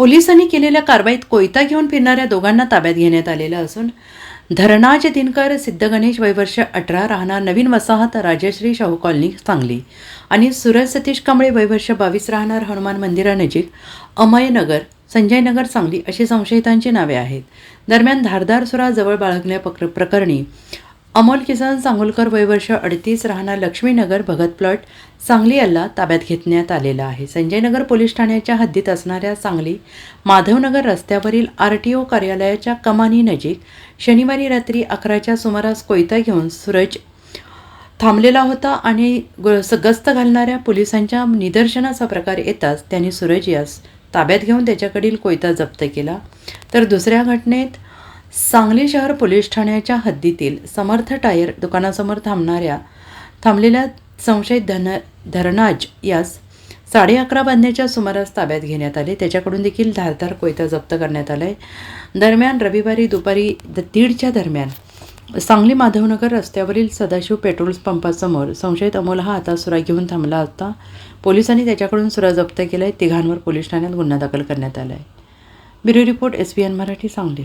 पोलिसांनी केलेल्या कारवाईत कोयता घेऊन फिरणाऱ्या दोघांना ताब्यात घेण्यात आलेलं असून धरणाज दिनकर सिद्धगणेश वयवर्ष अठरा राहणार नवीन वसाहत राजश्री शाहू कॉलनी सांगली आणि सूरज सतीश कांबळे वयवर्ष बावीस राहणार हनुमान मंदिरानजीक अमयनगर संजयनगर सांगली अशी संशयितांची नावे आहेत. दरम्यान धारदार सुरा जवळ बाळगल्या प्रकरणी अमोल किसन सांगोलकर वयवर्ष अडतीस राहणार लक्ष्मीनगर भगत प्लॉट सांगली याला ताब्यात घेतण्यात आलेला आहे. संजयनगर पोलीस ठाण्याच्या हद्दीत असणाऱ्या सांगली माधवनगर रस्त्यावरील आर टी ओ कार्यालयाच्या कमानी नजीक शनिवारी रात्री अकराच्या सुमारास कोयता घेऊन सूरज थांबलेला होता आणि ग- स- गस्त घालणाऱ्या पोलिसांच्या निदर्शनाचा प्रकार येताच त्यांनी सूरज यास ताब्यात घेऊन त्याच्याकडील कोयता जप्त केला. तर दुसऱ्या घटनेत सांगली शहर पोलीस ठाण्याच्या हद्दीतील समर्थ टायर दुकानासमोर थांबणाऱ्या थांबलेल्या संशयित धन धरणाज यास साडे अकरा बांधण्याच्या सुमारास ताब्यात घेण्यात आले. त्याच्याकडून देखील धारदार कोयता जप्त करण्यात आला आहे दरम्यान रविवारी दुपारी द- दीडच्या दरम्यान सांगली माधवनगर रस्त्यावरील सदाशिव पेट्रोल पंपासमोर संशयित अमोल हा आता सुरा घेऊन थांबला होता पोलिसांनी त्याच्याकडून सुरा जप्त केला आहे तिघांवर पोलीस ठाण्यात गुन्हा दाखल करण्यात आला आहे bureau report S B N Marathi Sangli.